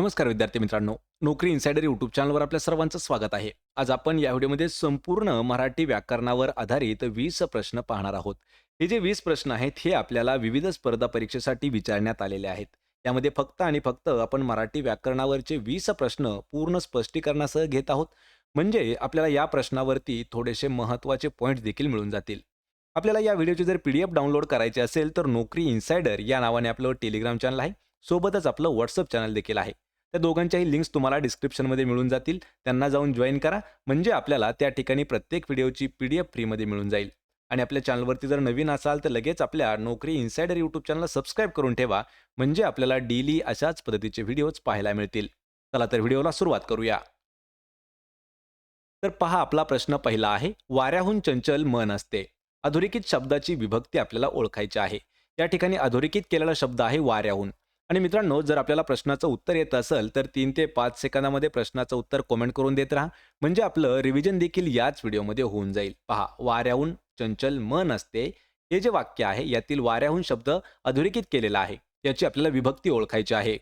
नमस्कार विद्यार्थी मित्रांनो. नोकरी इन्सायडर यूट्यूब चॅनलवर आपल्या सर्वांचं स्वागत आहे. आज आपण या व्हिडिओमध्ये संपूर्ण मराठी व्याकरणावर आधारित वीस प्रश्न पाहणार आहोत. हे जे वीस प्रश्न आहेत हे आपल्याला विविध स्पर्धा परीक्षेसाठी विचारण्यात आलेले आहेत. यामध्ये फक्त आणि फक्त आपण मराठी व्याकरणावरचे वीस प्रश्न पूर्ण स्पष्टीकरणासह घेत आहोत. म्हणजे आपल्याला या प्रश्नावरती थोडेसे महत्त्वाचे पॉईंट्स देखील मिळून जातील. आपल्याला या व्हिडिओची जर पी डी एफ डाउनलोड करायची असेल तर नोकरी इन्सायडर या नावाने आपलं टेलिग्राम चॅनल आहे. सोबतच आपलं व्हॉट्सअप चॅनल देखील आहे. त्या दोघांच्याही लिंक्स तुम्हाला डिस्क्रिप्शनमध्ये मिळून जातील. त्यांना जाऊन जॉईन करा. म्हणजे आपल्याला त्या ठिकाणी प्रत्येक व्हिडिओची पी डी एफ फ्रीमध्ये मिळून जाईल. आणि आपल्या चॅनलवरती जर नवीन असाल तर लगेच आपल्या नोकरी इन्सायडर यूट्यूब चॅनलला सबस्क्राईब करून ठेवा. म्हणजे आपल्याला डेली अशाच पद्धतीचे व्हिडिओज पाहायला मिळतील. चला तर व्हिडिओला सुरुवात करूया. तर पहा आपला प्रश्न पहिला आहे वाऱ्याहून चंचल मन असते. अधोरेखित शब्दाची विभक्ती आपल्याला ओळखायची आहे. या ठिकाणी अधोरेखित केलेला शब्द आहे वाऱ्याहून. आणि मित्रांनो जर आपल्याला प्रश्नाचं उत्तर येत असेल तर तीन ते पाच सेकंदामध्ये प्रश्नाचं उत्तर कमेंट करून देत राहा. म्हणजे आपलं रिव्हिजन देखील याच व्हिडिओमध्ये होऊन जाईल. पहा वाऱ्याहून चंचल मन असते. हे जे वाक्य आहे यातील वाऱ्याहून शब्द अधोरेखित केलेला आहे. याची आपल्याला विभक्ती ओळखायची आहे.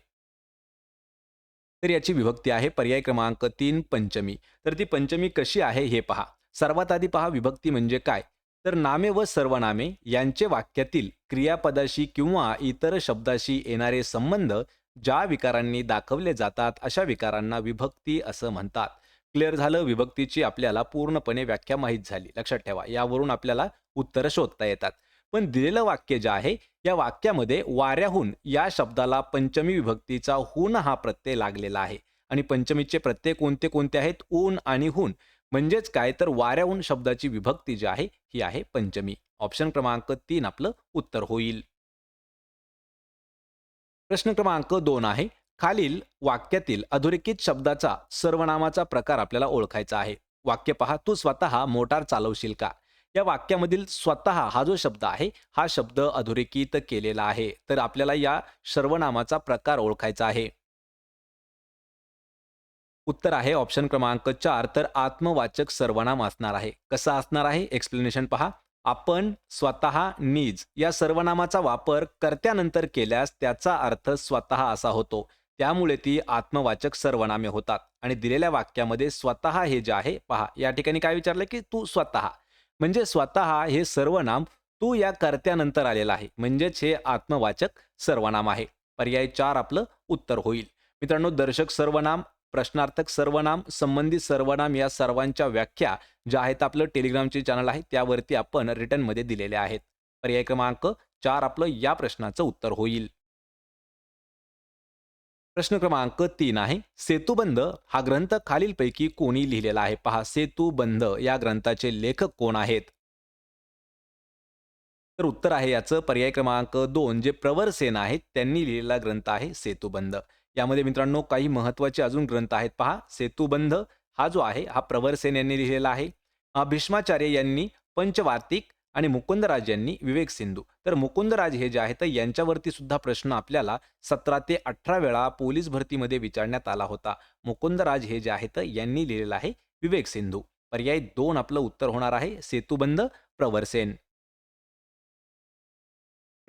तर याची विभक्ती आहे पर्याय क्रमांक तीन पंचमी. तर ती पंचमी कशी आहे हे पहा. सर्वात आधी पहा विभक्ती म्हणजे काय? तर नामे व सर्वनामे यांचे वाक्यातील क्रियापदाशी किंवा इतर शब्दाशी येणारे संबंध ज्या विकारांनी दाखवले जातात अशा विकारांना विभक्ती असं म्हणतात. क्लिअर झालं? विभक्तीची आपल्याला पूर्णपणे व्याख्या माहीत झाली. लक्षात ठेवा यावरून आपल्याला उत्तर शोधता येतात. पण दिलेलं वाक्य जे आहे या वाक्यामध्ये वाऱ्याहून या शब्दाला पंचमी विभक्तीचा हून हा प्रत्यय लागलेला आहे. आणि पंचमीचे प्रत्यय कोणते कोणते आहेत? ऊन आणि हून. म्हणजेच काय? तर वाऱ्याहून शब्दाची विभक्ती जी आहे ही आहे पंचमी. ऑप्शन क्रमांक तीन आपलं उत्तर होईल. प्रश्न क्रमांक दोन आहे. खालील वाक्यातील अधोरेखित शब्दाचा सर्वनामाचा प्रकार आपल्याला ओळखायचा आहे. वाक्य पहा तू स्वतः मोटार चालवशील का? या वाक्यामधील स्वतः हा जो शब्द आहे हा शब्द अधोरेखित केलेला आहे. तर आपल्याला या सर्वनामाचा प्रकार ओळखायचा आहे. उत्तर आहे ऑप्शन क्रमांक चार. तर आत्मवाचक सर्वनाम असणार आहे. कसं असणार आहे? एक्सप्लेनेशन पहा. आपण स्वतः नीज या सर्वनामाचा वापर कर्त्यानंतर केल्यास त्याचा अर्थ स्वतः असा होतो. त्यामुळे ती आत्मवाचक सर्वनामे होतात. आणि दिलेल्या वाक्यामध्ये स्वतः हे जे आहे पहा. या ठिकाणी काय विचारलं की तू स्वतः. म्हणजे स्वतः हे सर्वनाम तू या कर्त्यानंतर आलेलं आहे. म्हणजेच हे आत्मवाचक सर्वनाम आहे. पर्याय चार आपलं उत्तर होईल. मित्रांनो दर्शक सर्वनाम प्रश्नार्थक सर्वनाम संबंधित सर्वनाम या सर्वांच्या व्याख्या ज्या आहेत आपलं टेलिग्रामचे चॅनल आहे त्यावरती आपण रिटर्नमध्ये दिलेल्या आहेत. पर्याय क्रमांक चार आपलं या प्रश्नाचं उत्तर होईल. प्रश्न क्रमांक तीन आहे सेतुबंध हा ग्रंथ खालीलपैकी कोणी लिहिलेला आहे? पहा सेतुबंध या ग्रंथाचे लेखक कोण आहेत? तर उत्तर आहे याचं पर्याय क्रमांक दोन जे प्रवर सेन आहेत त्यांनी लिहिलेला ग्रंथ आहे सेतुबंध. यामध्ये मित्रांनो काही महत्त्वाचे अजून ग्रंथ आहेत. पहा सेतुबंध हा जो आहे हा प्रवरसेन यांनी लिहिलेला आहे. भीष्माचार्य यांनी पंचवार्तिक आणि मुकुंदराज यांनी विवेक सिंधू. तर मुकुंदराज हे जे आहेत यांच्यावरती सुद्धा प्रश्न आपल्याला सतरा ते अठरा वेळा पोलीस भरतीमध्ये विचारण्यात आला होता. मुकुंदराज हे जे आहेत यांनी लिहिलेलं आहे विवेक सिंधू. पर्याय दोन आपलं उत्तर होणार आहे. सेतुबंध प्रवरसेन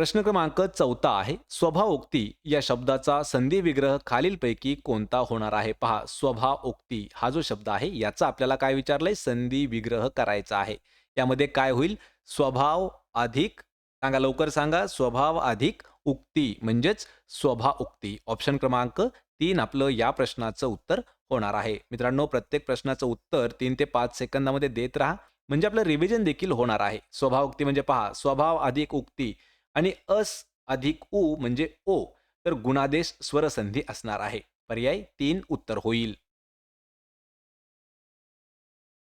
प्रश्न क्रमांक चौथा आहे स्वभावोक्ती या शब्दाचा संधी विग्रह खालीलपैकी कोणता होणार आहे? पहा स्वभावोक्ती हा जो शब्द आहे याचा आपल्याला काय विचारलंय? संधी विग्रह करायचा आहे. यामध्ये काय होईल? स्वभाव अधिक सांगा लवकर सांगा स्वभाव अधिक उक्ती म्हणजेच स्वभाव उक्ती. ऑप्शन क्रमांक तीन आपलं या प्रश्नाचं उत्तर होणार आहे. मित्रांनो प्रत्येक प्रश्नाचं उत्तर तीन ते पाच सेकंदामध्ये देत राहा. म्हणजे आपलं रिव्हिजन देखील होणार आहे. स्वभाव उक्ती म्हणजे पहा स्वभाव अधिक उक्ती. आणि अस अधिक उ म्हणजे ओ तर गुणादेश स्वरसंधी असणार आहे. पर्याय तीन उत्तर होईल.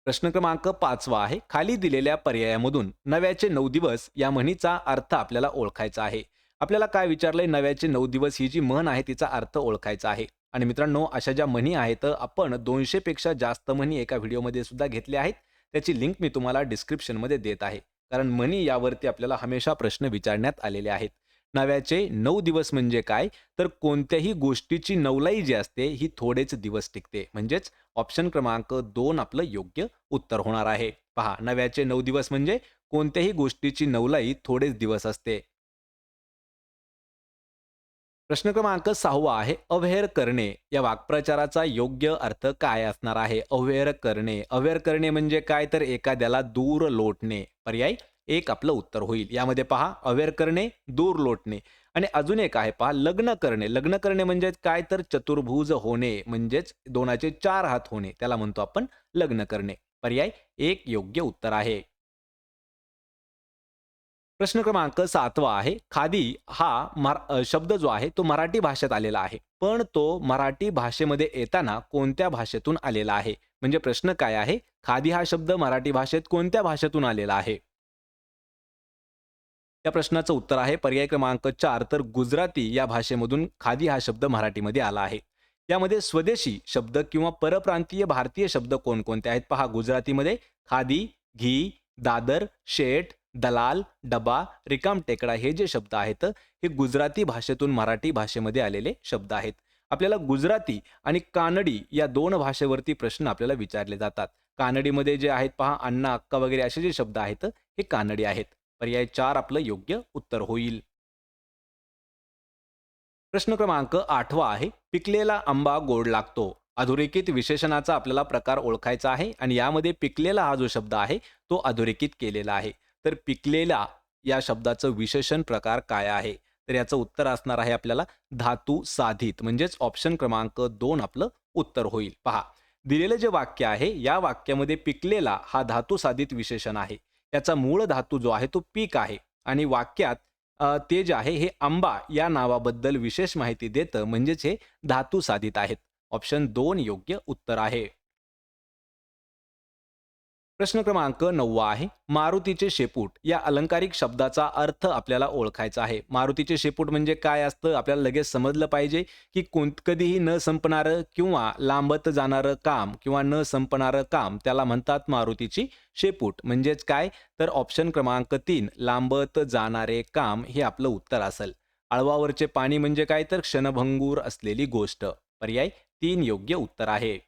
प्रश्न क्रमांक पाचवा आहे. खाली दिलेल्या पर्यायामधून नव्याचे नऊ दिवस या म्हणीचा अर्थ आपल्याला ओळखायचा आहे. आपल्याला काय विचारलंय? नव्याचे नऊ दिवस ही जी म्हण आहे तिचा अर्थ ओळखायचा आहे. आणि मित्रांनो अशा ज्या म्हणी आहेत आपण दोनशे पेक्षा जास्त म्हणी एका व्हिडिओमध्ये सुद्धा घेतल्या आहेत. त्याची लिंक मी तुम्हाला डिस्क्रिप्शनमध्ये देत आहे. कारण मनी यावरती आपल्याला हमेशा प्रश्न विचारण्यात आलेले आहेत. नव्याचे नऊ दिवस म्हणजे काय? तर कोणत्याही गोष्टीची नवलाई जी असते ही थोडेच दिवस टिकते. म्हणजेच ऑप्शन क्रमांक दोन आपलं योग्य उत्तर होणार आहे. पहा नव्याचे नऊ दिवस म्हणजे कोणत्याही गोष्टीची नवलाई थोडेच दिवस असते. प्रश्न क्रमांक सहावा आहे अवेअर करणे. या वाक्प्रचाराचा योग्य अर्थ काय असणार आहे? अवेअर करणे. अवेअर करणे म्हणजे काय? तर एखाद्याला दूर लोटणे. पर्याय एक आपलं उत्तर होईल. यामध्ये पहा अवेअर करणे दूर लोटणे. आणि अजून एक आहे पहा लग्न करणे. लग्न करणे म्हणजे काय? तर चतुर्भुज होणे. म्हणजेच दोनाचे चार हात होणे. त्याला म्हणतो आपण लग्न करणे. पर्याय एक योग्य उत्तर आहे. प्रश्न क्रमांक सातवा आहे. खादी हा शब्द जो आहे तो मराठी भाषेत आलेला आहे. पण तो मराठी भाषेमध्ये येताना कोणत्या भाषेतून आलेला आहे? म्हणजे प्रश्न काय आहे? खादी हा शब्द मराठी भाषेत कोणत्या भाषेतून आलेला आहे? या प्रश्नाचं उत्तर आहे. पर्याय क्रमांक चार तर गुजराती या भाषेमधून खादी हा शब्द मराठीमध्ये आला आहे. यामध्ये स्वदेशी शब्द किंवा परप्रांतीय भारतीय शब्द कोणकोणते आहेत? पहा गुजरातीमध्ये खादी घी दादर शेठ दलाल डबा रिकाम टेकडा हे जे शब्द आहेत हे गुजराती भाषेतून मराठी भाषेमध्ये आलेले शब्द आहेत. आपल्याला गुजराती आणि कानडी या दोन भाषेवरती प्रश्न आपल्याला विचारले जातात. कानडीमध्ये जे आहेत पहा अण्णा अक्का वगैरे असे जे शब्द आहेत हे कानडी आहेत. पर्याय चार आपलं योग्य उत्तर होईल. प्रश्न क्रमांक आठवा आहे. पिकलेला आंबा गोड लागतो. अधोरेखित विशेषणाचा आपल्याला प्रकार ओळखायचा आहे आणि यामध्ये पिकलेला हा जो शब्द आहे तो अधोरेखित केलेला आहे. तर पिकलेला या शब्दाचं विशेषण प्रकार काय आहे? तर याचं उत्तर असणार आहे आपल्याला धातू साधित. म्हणजेच ऑप्शन क्रमांक दोन आपलं उत्तर होईल. पहा. दिलेलं जे वाक्य आहे या वाक्यामध्ये पिकलेला हा धातू साधित विशेषण आहे. याचा मूळ धातू जो आहे तो पीक आहे. आणि वाक्यात ते जे आहे हे आंबा या नावाबद्दल विशेष माहिती देतं. म्हणजेच हे धातू साधित आहेत. ऑप्शन दोन योग्य उत्तर आहे. प्रश्न क्रमांक नववा आहे मारुतीचे शेपूट. या अलंकारिक शब्दाचा अर्थ आपल्याला ओळखायचा आहे. मारुतीचे शेपूट म्हणजे काय असतं? आपल्याला लगेच समजलं पाहिजे की कोण कधीही न संपणारं किंवा लांबत जाणारं काम किंवा न संपणारं काम त्याला म्हणतात मारुतीची शेपूट. म्हणजेच काय? तर ऑप्शन क्रमांक तीन लांबत जाणारे काम हे आपलं उत्तर असेल. आळवावरचे पाणी म्हणजे काय? तर क्षणभंगूर असलेली गोष्ट. पर्याय तीन योग्य उत्तर आहे.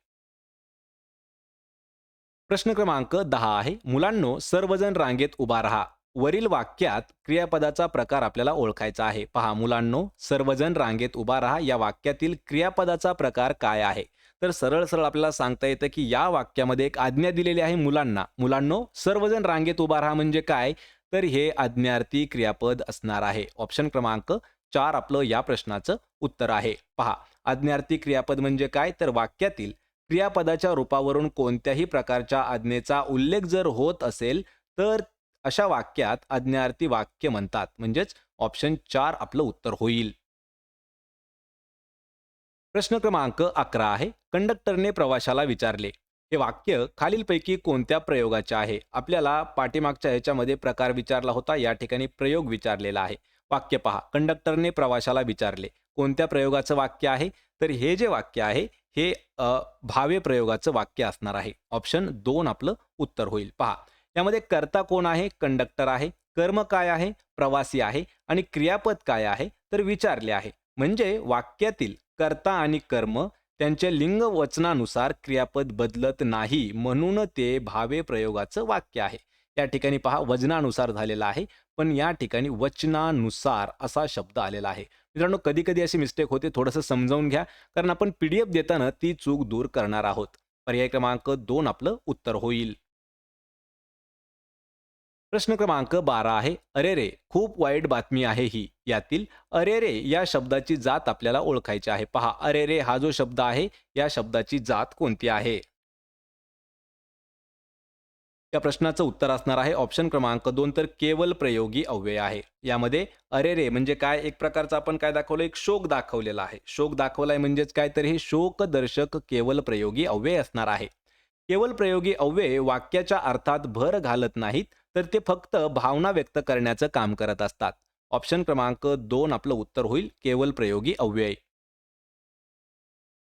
प्रश्न क्रमांक दहा आहे. मुलांनो सर्वजण रांगेत उभा राहा. वरील वाक्यात क्रियापदाचा प्रकार आपल्याला ओळखायचा आहे. पहा मुलांनो सर्वजण रांगेत उभा राहा. या वाक्यातील क्रियापदाचा प्रकार काय आहे? तर सरळ सरळ आपल्याला सांगता येतं की या वाक्यामध्ये एक आज्ञा दिलेली आहे मुलांना. मुलांनो सर्वजण रांगेत उभा राहा म्हणजे काय? तर हे आज्ञार्थी क्रियापद असणार आहे. ऑप्शन क्रमांक चार आपलं या प्रश्नाचं उत्तर आहे. पहा आज्ञार्थी क्रियापद म्हणजे काय? तर वाक्यातील क्रियापदाच्या रूपावरून कोणत्याही प्रकारच्या आज्ञेचा उल्लेख जर होत असेल तर अशा वाक्यात आज्ञार्थी वाक्य म्हणतात. म्हणजेच ऑप्शन चार आपलं उत्तर होईल. प्रश्न क्रमांक अकरा आहे. कंडक्टरने प्रवाशाला विचारले हे वाक्य खालीलपैकी कोणत्या प्रयोगाचे आहे? आपल्याला पाठीमागच्या ह्याच्यामध्ये प्रकार विचारला होता या ठिकाणी प्रयोग विचारलेला आहे. वाक्य पहा. कंडक्टरने प्रवाशाला विचारले कोणत्या प्रयोगाचं वाक्य आहे? तर हे जे वाक्य आहे हे भावे प्रयोगाचं वाक्य असणार आहे. ऑप्शन दोन आपलं उत्तर होईल. पहा. यामध्ये कर्ता कोण आहे? कंडक्टर आहे. कर्म काय आहे? प्रवासी आहे. आणि क्रियापद काय आहे? तर विचारले आहे. म्हणजे वाक्यातील कर्ता आणि कर्म त्यांच्या लिंग वचनानुसार क्रियापद बदलत नाही म्हणून ते भावे प्रयोगाचं वाक्य आहे. या ठिकाणी पहा वजनानुसार झालेला आहे. पण या ठिकाणी वचनानुसार असा शब्द आलेला आहे. मित्रांनो कधी कधी अशी मिस्टेक होते थोडंसं समजावून घ्या. कारण आपण पीडीएफ देताना ती चूक दूर करणार आहोत. पर्याय क्रमांक दोन आपलं उत्तर होईल. प्रश्न क्रमांक बारा आहे. अरे रे खूप वाईट बातमी आहे ही. यातील अरे रे या शब्दाची जात आपल्याला ओळखायची आहे. पहा अरे रे हा जो शब्द आहे या शब्दाची जात कोणती आहे? या प्रश्नाचं उत्तर असणार आहे. ऑप्शन क्रमांक दोन तर केवल प्रयोगी अव्यय आहे. यामध्ये अरे रे म्हणजे काय? एक प्रकारचा आपण काय दाखवलं? एक शोक दाखवलेला आहे. शोक दाखवलाय म्हणजेच काय? तर हे शोकदर्शक केवल प्रयोगी अव्यय असणार आहे. केवल प्रयोगी अव्यय वाक्याच्या अर्थात भर घालत नाहीत तर ते फक्त भावना व्यक्त करण्याचं काम करत असतात. ऑप्शन क्रमांक दोन आपलं उत्तर होईल. केवल प्रयोगी अव्यय.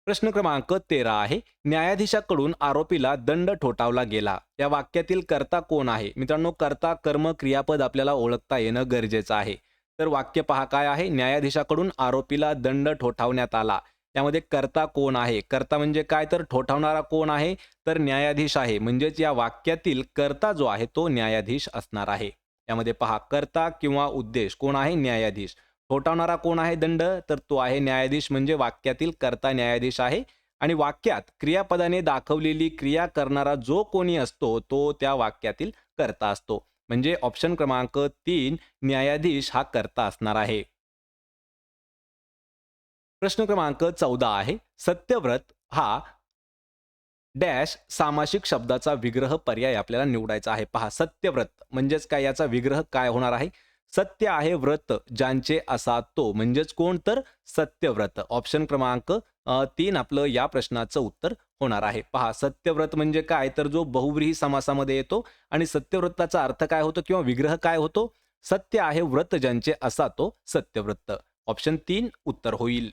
प्रश्न क्रमांक तेरा आहे. न्यायाधीशाकडून आरोपीला दंड ठोठावला गेला. या वाक्यातील कर्ता कोण आहे? मित्रांनो कर्ता कर्म क्रियापद आपल्याला ओळखता येणं गरजेचं आहे. तर वाक्य पहा काय आहे? न्यायाधीशाकडून आरोपीला दंड ठोठावण्यात आला. यामध्ये कर्ता कोण आहे? कर्ता म्हणजे काय? तर ठोठावणारा कोण आहे? तर न्यायाधीश आहे. म्हणजेच या वाक्यातील कर्ता जो आहे तो न्यायाधीश असणार आहे. यामध्ये पहा कर्ता किंवा उद्देश कोण आहे? न्यायाधीश. ठोठावणारा कोण आहे दंड? तर तो आहे न्यायाधीश म्हणजे वाक्यातील कर्ता न्यायाधीश आहे. आणि वाक्यात क्रियापदाने दाखवलेली क्रिया करणारा जो कोणी असतो तो त्या वाक्यातील कर्ता असतो. म्हणजे ऑप्शन क्रमांक तीन न्यायाधीश हा कर्ता असणार आहे. प्रश्न क्रमांक चौदा आहे. सत्यव्रत हा डॅश सामासिक शब्दाचा विग्रह पर्याय आपल्याला निवडायचा आहे. पहा सत्यव्रत म्हणजेच काय? याचा विग्रह काय होणार आहे? सत्य आहे व्रत ज्यांचे असा तो. म्हणजेच कोण तर? सत्यव्रत. ऑप्शन क्रमांक तीन आपलं या प्रश्नाचं उत्तर होणार आहे. पहा सत्यव्रत म्हणजे काय? तर जो बहुव्रीही समासामध्ये येतो आणि सत्यव्रताचा अर्थ काय होतो किंवा विग्रह काय होतो? सत्य आहे व्रत ज्यांचे असा तो सत्यव्रत. ऑप्शन तीन उत्तर होईल.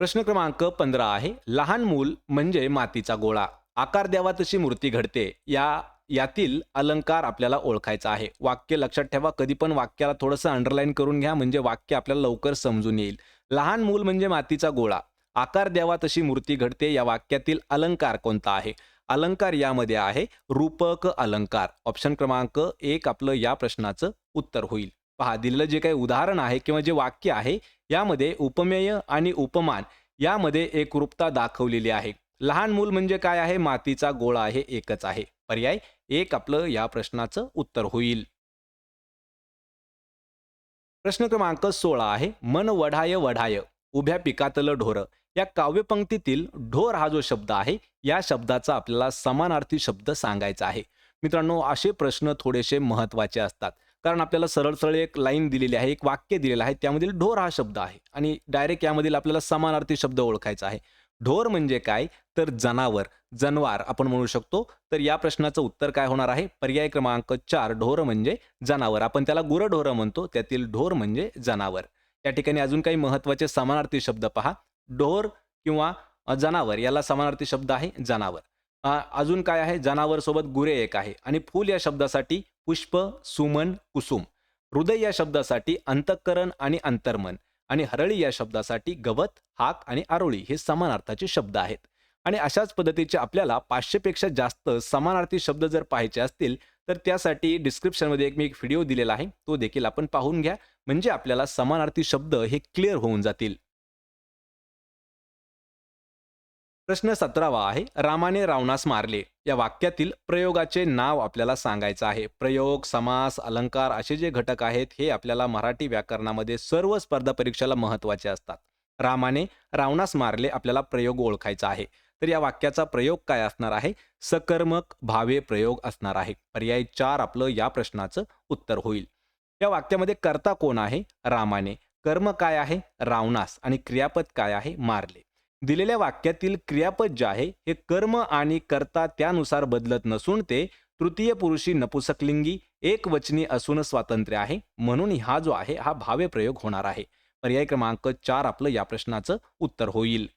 प्रश्न क्रमांक पंधरा आहे. लहान मूल म्हणजे मातीचा गोळा. आकार द्यावा तशी मूर्ती घडते. या यातील अलंकार आपल्याला ओळखायचा आहे. वाक्य लक्षात ठेवा. कधी पण वाक्याला थोडंसं अंडरलाईन करून घ्या म्हणजे वाक्य आपल्याला लवकर समजून येईल. लहान मूल म्हणजे मातीचा गोळा. आकार द्यावा तशी मूर्ती घडते. या वाक्यातील अलंकार कोणता आहे? अलंकार यामध्ये आहे रूपक अलंकार. ऑप्शन क्रमांक एक आपलं या प्रश्नाचं उत्तर होईल. पहा दिलेलं जे काही उदाहरण आहे किंवा जे वाक्य आहे यामध्ये उपमेय आणि उपमान यामध्ये एकरूपता दाखवलेली आहे. लहान मूल म्हणजे काय आहे? मातीचा गोळा आहे एकच आहे. पर्याय एक आपलं या प्रश्नाचं उत्तर होईल. प्रश्न क्रमांक सोळा आहे मन वढाय वढाय उभ्या पिकातलं ढोर. या काव्यपंक्तीतील ढोर हा जो शब्द आहे या शब्दाचा आपल्याला समानार्थी शब्द सांगायचा आहे. मित्रांनो असे प्रश्न थोडेसे महत्त्वाचे असतात. कारण आपल्याला सरळ सरळ एक लाईन दिलेली आहे एक वाक्य दिलेलं आहे त्यामधील ढोर हा शब्द आहे. आणि डायरेक्ट यामधील आपल्याला समानार्थी शब्द ओळखायचा आहे. ढोर म्हणजे काय? तर जनावर जनवार आपण म्हणू शकतो. तर या प्रश्नाचं उत्तर काय होणार आहे? पर्याय क्रमांक चार ढोर म्हणजे जनावर. आपण त्याला गुरढोरं म्हणतो. त्यातील ढोर म्हणजे जनावर. या ठिकाणी अजून काही महत्त्वाचे समानार्थी शब्द पहा. ढोर किंवा जनावर याला समानार्थी शब्द आहे जनावर. अजून काय आहे? जनावर सोबत गुरे एक आहे. आणि फूल या शब्दासाठी पुष्प सुमन कुसुम. हृदय या शब्दासाठी अंतःकरण आणि अंतर्मन. आणि हरळी या शब्दासाठी गवत हाक आणि आरोळी हे समानार्थाचे शब्द आहेत. आणि अशाच पद्धतीचे आपल्याला पाचशेपेक्षा जास्त समानार्थी शब्द जर पाहायचे असतील तर त्यासाठी डिस्क्रिप्शनमध्ये एक मी एक व्हिडिओ दिलेला आहे तो देखील आपण पाहून घ्या. म्हणजे आपल्याला समानार्थी शब्द हे क्लिअर होऊन जातील. प्रश्न सतरावा आहे. रामाने रावणास मारले. या वाक्यातील प्रयोगाचे नाव आपल्याला सांगायचं आहे. प्रयोग समास अलंकार असे जे घटक आहेत हे आपल्याला मराठी व्याकरणामध्ये सर्व स्पर्धा परीक्षेला महत्त्वाचे असतात. रामाने रावणास मारले आपल्याला प्रयोग ओळखायचा आहे. तर या वाक्याचा प्रयोग काय असणार आहे? सकर्मक भावे प्रयोग असणार आहे. पर्याय चार आपलं या प्रश्नाचं उत्तर होईल. या वाक्यामध्ये कर्ता कोण आहे? रामाने. कर्म काय आहे? रावणास. आणि क्रियापद काय आहे? मारले. दिलेल्या वाक्यातील क्रियापद जे आहे हे कर्म आणि कर्ता त्यानुसार बदलत नसून ते तृतीय पुरुषी नपुसकलिंगी एक वचनी असून स्वातंत्र्य आहे. म्हणून हा जो आहे हा भावे प्रयोग होणार आहे. पर्याय क्रमांक चार आपलं या प्रश्नाचं उत्तर होईल.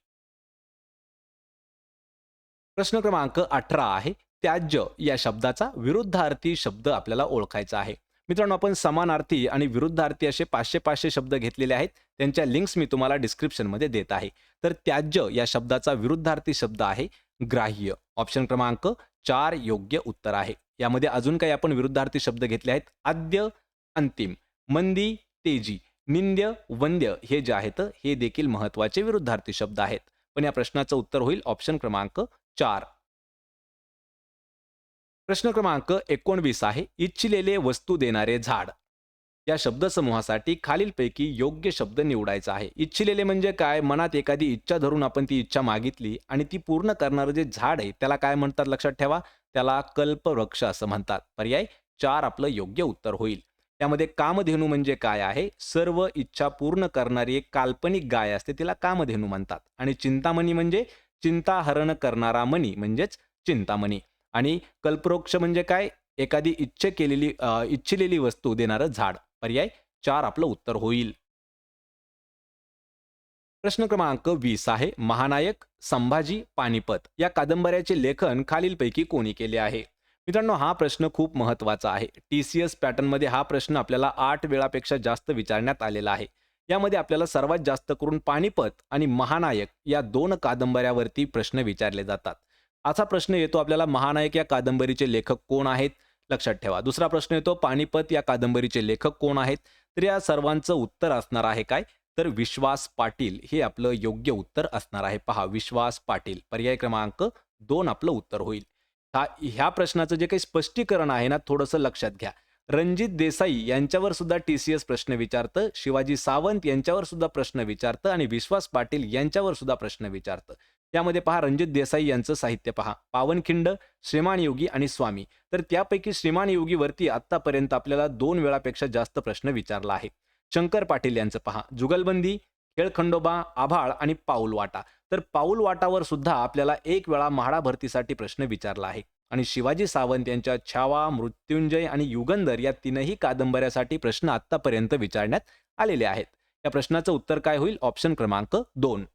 प्रश्न क्रमांक अठरा आहे. त्याज्य या शब्दाचा विरुद्धार्थी शब्द आपल्याला ओळखायचा आहे. मित्रांनो आपण समानार्थी आणि विरुद्धार्थी असे पाचशे पाचशे शब्द घेतलेले आहेत. त्यांच्या लिंक्स मी तुम्हाला डिस्क्रिप्शनमध्ये देत आहे. तर त्याज्य या शब्दाचा विरुद्धार्थी शब्द आहे ग्राह्य. ऑप्शन क्रमांक चार योग्य उत्तर आहे. यामध्ये अजून काही आपण विरुद्धार्थी शब्द घेतले आहेत. आद्य अंतिम. मंदी तेजी. निंद्य वंद्य हे जे आहेत हे देखील महत्त्वाचे विरुद्धार्थी शब्द आहेत. पण या प्रश्नाचं उत्तर होईल ऑप्शन क्रमांक चार. प्रश्न क्रमांक एकोणवीस आहे इच्छिलेले वस्तू देणारे झाड. या शब्दसमूहासाठी खालीलपैकी योग्य शब्द निवडायचा आहे. इच्छिलेले म्हणजे काय? मनात एखादी इच्छा धरून आपण ती इच्छा मागितली आणि ती पूर्ण करणारं जे झाड आहे त्याला काय म्हणतात लक्षात ठेवा? त्याला कल्पवृक्ष असं म्हणतात. पर्याय चार आपलं योग्य उत्तर होईल. त्यामध्ये कामधेनू म्हणजे काय आहे? सर्व इच्छा पूर्ण करणारी एक काल्पनिक गाय असते तिला कामधेनू म्हणतात. आणि चिंतामणी म्हणजे चिंताहरण करणारा मणी म्हणजेच चिंतामणी. आणि कल्पवृक्ष म्हणजे काय? एखादी इच्छ केलेली इच्छिलेली वस्तू देणारं झाड. पर्याय चार आपलं उत्तर होईल. प्रश्न क्रमांक वीस आहे. महानायक संभाजी पानिपत या कादंबऱ्याचे लेखन खालीलपैकी कोणी केले आहे? मित्रांनो हा प्रश्न खूप महत्त्वाचा आहे. टी सी एस पॅटर्नमध्ये हा प्रश्न आपल्याला आठ वेळापेक्षा जास्त विचारण्यात आलेला आहे. यामध्ये आपल्याला सर्वात जास्त करून पानिपत आणि महानायक या दोन कादंबऱ्यावरती प्रश्न विचारले जातात. असा प्रश्न येतो आपल्याला महानायक या कादंबरीचे लेखक कोण आहेत? लक्षात ठेवा. दुसरा प्रश्न येतो पानिपत या कादंबरीचे लेखक कोण आहेत? तर या सर्वांचं उत्तर असणार आहे काय? तर विश्वास पाटील हे आपलं योग्य उत्तर असणार आहे. पहा विश्वास पाटील पर्याय क्रमांक दोन आपलं उत्तर होईल. हा ह्या प्रश्नाचं जे काही स्पष्टीकरण आहे ना थोडंसं लक्षात घ्या. रणजित देसाई यांच्यावर सुद्धा टी सी एस प्रश्न विचारतं. शिवाजी सावंत यांच्यावर सुद्धा प्रश्न विचारतं. आणि विश्वास पाटील यांच्यावर सुद्धा प्रश्न विचारतं. त्यामध्ये पहा रणजित देसाई यांचं साहित्य पहा. पावनखिंड श्रीमान योगी आणि स्वामी. तर त्यापैकी श्रीमान योगीवरती आत्तापर्यंत आपल्याला दोन वेळापेक्षा जास्त प्रश्न विचारला आहे. शंकर पाटील यांचं पहा. जुगलबंदी खेळखंडोबा आभाळ आणि पाऊल वाटा. तर पाऊल वाटावर सुद्धा आपल्याला एक वेळा म्हाडा भरतीसाठी प्रश्न विचारला आहे. आणि शिवाजी सावंत यांच्या छावा मृत्युंजय आणि युगंधर या तीनही कादंबऱ्यासाठी प्रश्न आत्तापर्यंत विचारण्यात आलेले आहेत. या प्रश्नाचं उत्तर काय होईल? ऑप्शन क्रमांक दोन.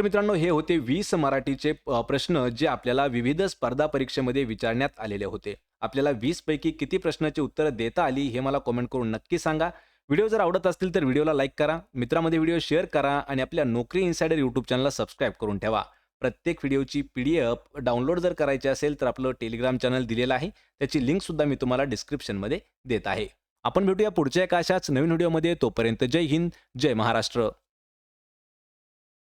तर मित्रांनो हे होते वीस मराठीचे प्रश्न जे आपल्याला विविध स्पर्धा परीक्षेमध्ये विचारण्यात आलेले होते. आपल्याला वीस पैकी किती प्रश्नाची उत्तरं देता आली हे मला कॉमेंट करून नक्की सांगा. व्हिडिओ जर आवडत असतील तर व्हिडिओला लाईक करा मित्रामध्ये व्हिडिओ शेअर करा आणि आपल्या नोकरी इन्सायडर यूट्यूब चॅनलला सबस्क्राईब करून ठेवा. प्रत्येक व्हिडिओची पी डी एफ डाउनलोड जर करायची असेल तर आपलं टेलिग्राम चॅनल दिलेलं आहे. त्याची लिंक सुद्धा मी तुम्हाला डिस्क्रिप्शनमध्ये देत आहे. आपण भेटूया पुढच्या एका अशाच नवीन व्हिडिओमध्ये. तोपर्यंत जय हिंद जय महाराष्ट्र.